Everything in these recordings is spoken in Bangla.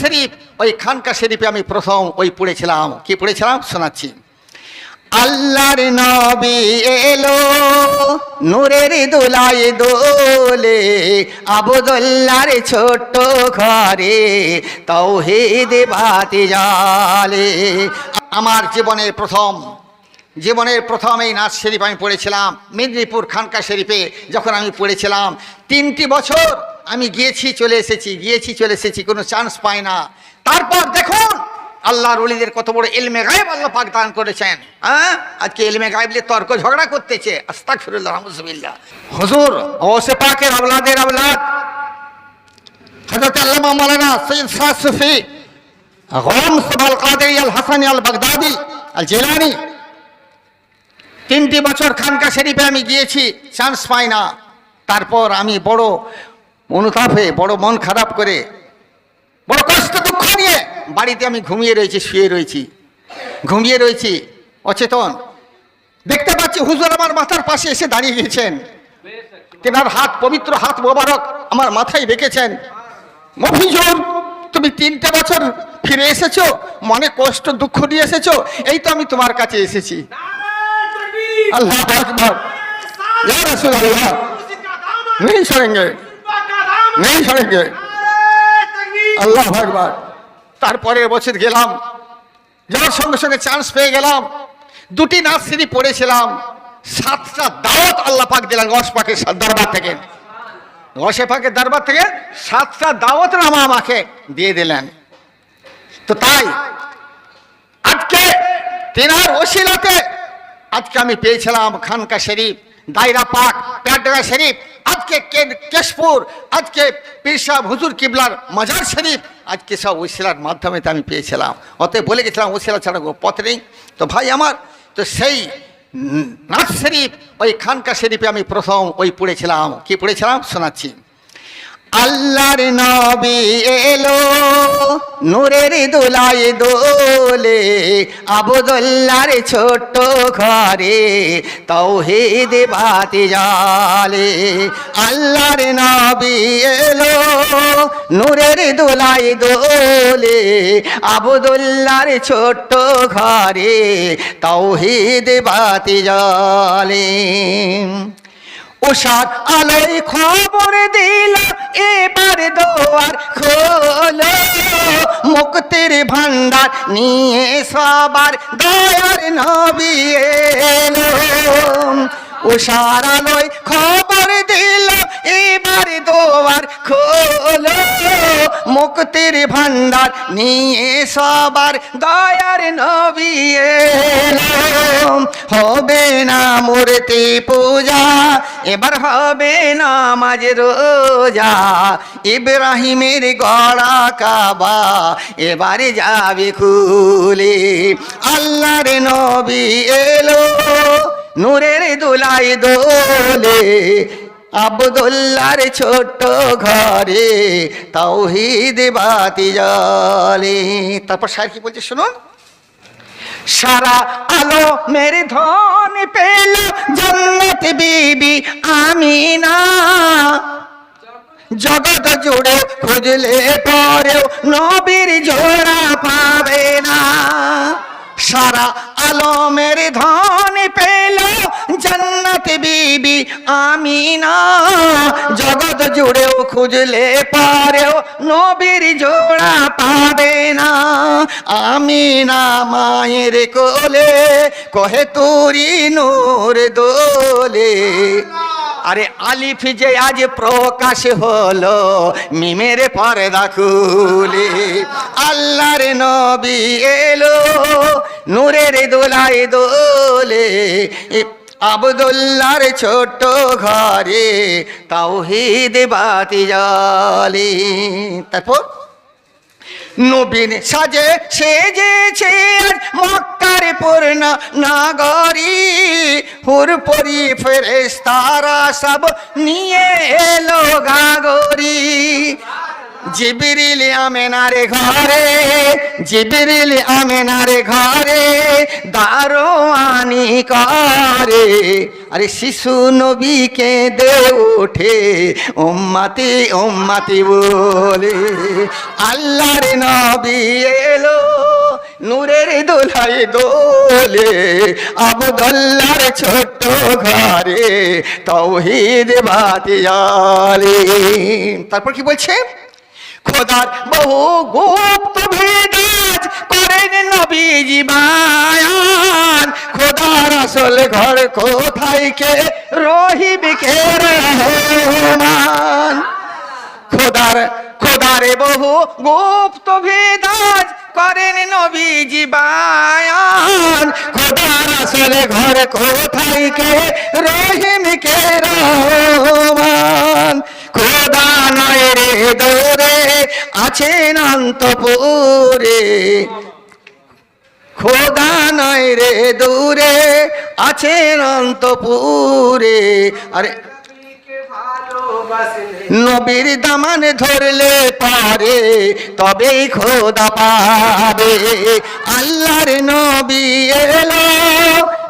শরীফ, ওই খানকা শরীফে আমি প্রথম ওই পড়েছিলাম। কি পড়েছিলাম? শোনাচ্ছি। আল্লাহর নবী এলো নূরের দোলায় দোলে, আবুদুল্লাহর ছোট্ট ঘরে তৌহিদ বাতি জালে আমার জীবনের প্রথম জীবনের প্রথম এই নাচ শরীফ আমি পড়েছিলাম। মেদিনীপুর খানকা শরীফে যখন আমি পড়েছিলাম, তিনটি বছর আমি গিয়েছি, চলে এসেছি, গিয়েছি, চলে এসেছি, কোনো চান্স পাই না। তারপর দেখুন, আল্লাহর অলিদের কত বড় এলমে গায়েব আল্লাহ পাক দান করেছেন। হ্যাঁ? আজকে এলমে গায়েব নিয়ে তর্ক ঝগড়া করতেছে। আস্তাক ফিরুল্লাহ রহমতুল্লাহ হুজুর ওসে পাকের আওলাদের আওলাদ। হজরত আল্লামা মাওলানা সৈয়দ আল কাদেরি আল আল বাগদাদি আল জেলানি। তিনটি বছর খানকা শরীফে আমি গিয়েছি চান্স পাই না। তারপর আমি বড় অনুতাপে বড় মন খারাপ করে বড় কষ্ট দুঃখ নিয়ে বাড়িতে আমি ঘুমিয়ে রয়েছি শুয়ে রয়েছি। ঘুমিয়ে রয়েছি অচেতন। দেখতে পাচ্ছি হুজুর আমার মাথার পাশে এসে দাঁড়িয়ে গেছেন। তেনার হাত পবিত্র হাত মোবারক আমার মাথায় রেখেছেন। মফিজুর তুমি তিনটে বছর ফিরে এসেছ মনে কষ্ট দুঃখ নিয়ে এসেছ এই তো আমি তোমার কাছে এসেছি। আল্লাহ আল্লাহ ইয়া নেই নেই সঙ্গে আল্লাহ ভাগবার তারপরের বছর গেলাম। যাওয়ার সঙ্গে সঙ্গে চান্স পেয়ে গেলাম। দুটি নাচ সিঁড়ি পড়েছিলাম। সাতটা দাওয়াত আল্লাহ পাক দিলেন রস পাকের দরবার থেকে। রসে পাখির দরবার থেকে সাতটা দাওয়াত রামা আমাকে দিয়ে দিলেন। তো তাই আজকে তেনার ওসিলাতে আজকে আমি পেয়েছিলাম খানকা শরীফ, দায়রা পাক প্যাডা শরীফ আজকে কেশপুর, আজকে পীরসাহ হুজুর কিবলার মাজার শরীফ, আজকে সব ওসিলার মাধ্যমে তো আমি পেয়েছিলাম। অতএব বলে গেছিলাম, ওই শিলা ছাড়া পথ নেই। তো ভাই আমার, তো সেই নাথ শরীফ, ওই খানকা শরীফে আমি প্রথম ওই পড়েছিলাম। কি পড়েছিলাম? শোনাচ্ছি। আল্লাহর নবী এলো, নূরের দোলায় দোলে, আবুদুল্লাহর ছোট্ট ঘরে তৌহিদ বাতি জালে আল্লাহর নবী এলো, নূরের দোলায় দোলে, আবুদুল্লাহর ছোট্ট ঘরে তৌহিদ বাতি জালে উষার আলোয় খবর দিল এবার দোয়ার খোল। মুক্তির ভান্ডার নিয়ে সবার দয়ার নবী এলো উষার আলোয় খবর দিল এবার দোয়ার খোলো। মুক্তির ভান্ডার নিয়ে সবার দয়ার নবী এলো হবে না মূর্তি পূজা, এবার হবে না মাঝ রোজা। ইব্রাহিমের গড়া কাবা, এবারে যাবে খুলে। আল্লাহর নবী এলো, নূরের দোলাই দোলে। আবদুল্লার ছোট্ট ঘরে তাওহিদ বাতি জলে তারপর স্যার কি বলছে শুনুন? সারা আলো মেরে ধন পেল, জন্নত বিবি আমিনা। জগৎ জুড়ে খুঁজলে পরেও নবীর জোড়া পাবে না। সারা আলমের ধন পেল জন্নত বিবি আমিনা জগৎ জুড়েও খুঁজলে পারেও নবীর জোড়া পাবে না। আমিনা মায়ের কোলে, কহে তোরি নূর দোলে। আরে আলিফ যে আজ প্রকাশ হলো, মিমের পর্দা খুলে। আল্লাহর নবী এলো, নূরের দোলায় দোলে। আবদুল্লার ছোট্ট ঘরে তাওহিদ বাতি জালে তারপর নবীন সাজে সেজেছে মক্কার পূর্ণ নাগরী। হুরপরি ফেরেস্তারা সব নিয়ে এলো গাগরি জিবিরিল আমেনার ঘরে, জিবিরিল আমেনার ঘরে দারোয়ানি করে। আরে শিশু নবীকে দে ওঠে, উম্মাতি উম্মাতি বলে। আল্লাহর নবী এলো নূরের দোলাই দোলে আবদুল্লার ছোট্ট ঘরে তৌহিদ বাতি জালে তারপর কি বলছে? খোদার বহু গুপ্ত ভেদাজ করেন নবীজি বায়ান। খোদার আসল ঘর কোথায় কে রহিব কে রহমান? খোদার, খোদারে বহু গুপ্ত ভেদাজ করেন নবীজি বায়ান। খোদার আসলে ঘর কোথায় কে রহিম কে রহমান? খোদা নয় রে দৌরে আছেন অন্তপুরে। খোদা নয় রে দূরে আছেন অন্তপুরে। আরে নবীর দামান ধরলে পারে, তবেই খোদা পাবে। আল্লাহর নবী এলো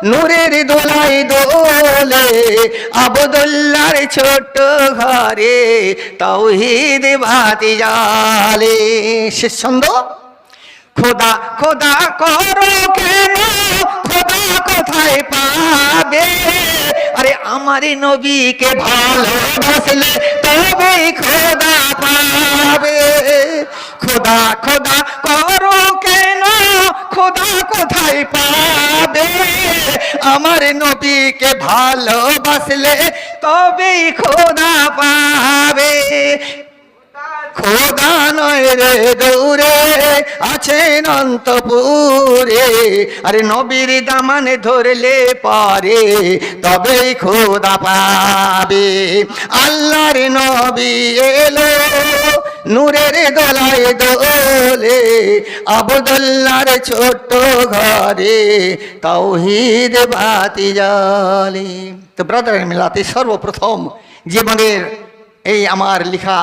নূরের দোলাই দোলে, আবদুল্লার ছোট্ট ঘরে তৌহিদ বাতি জালে শেষ ছন্দ। খোদা খোদা করো কেন? খোদা কোথায় পাবে? আরে আমার নবীকে ভালোবাসলে তবে খোদা পাবে। খোদা খোদা করো কেন? খোদা কোথায় পাবে? আমার নবীকে ভালোবাসলে তবেই খোদা পাবে। খোদা নয় রে দৌরে আছেন অন্তপুরে। আরে নবীর দামানে ধরলে পারে তবে খোদা পাবে। আল্লাহর নবী এলো নূরের দোলায় দোলে আবদুল্লার ছোট্ট ঘরে তাওহিদ বাতি জালে তো ব্রাদার মিলাতে সর্বপ্রথম জীবনের এই আমার লেখা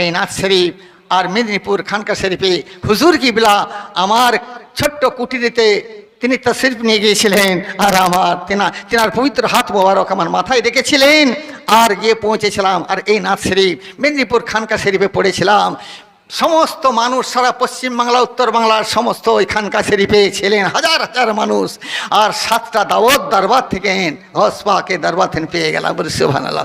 এই নাচ শরীফ আর মেদিনীপুর খানকা শরীফে হুজুর কিবলা আমার ছোট্ট কুটিরিতে তিনি তশরিফ নিয়ে গিয়েছিলেন আর আমার তেনা তেনার পবিত্র হাত মোবারক আমার মাথায় রেখেছিলেন আর গিয়ে পৌঁছেছিলাম। আর এই নাচ শরীফ মেদিনীপুর খানকা শরীফে পড়েছিলাম। সমস্ত মানুষ সারা পশ্চিমবাংলা উত্তর বাংলার সমস্ত খানকা শরীফে ছিলেন, হাজার হাজার মানুষ। আর সাতটা দাওয়াত দরবার থেকে হসপাকে দরবার থেকে পেয়ে গেলাম সুবহানাল্লাহ।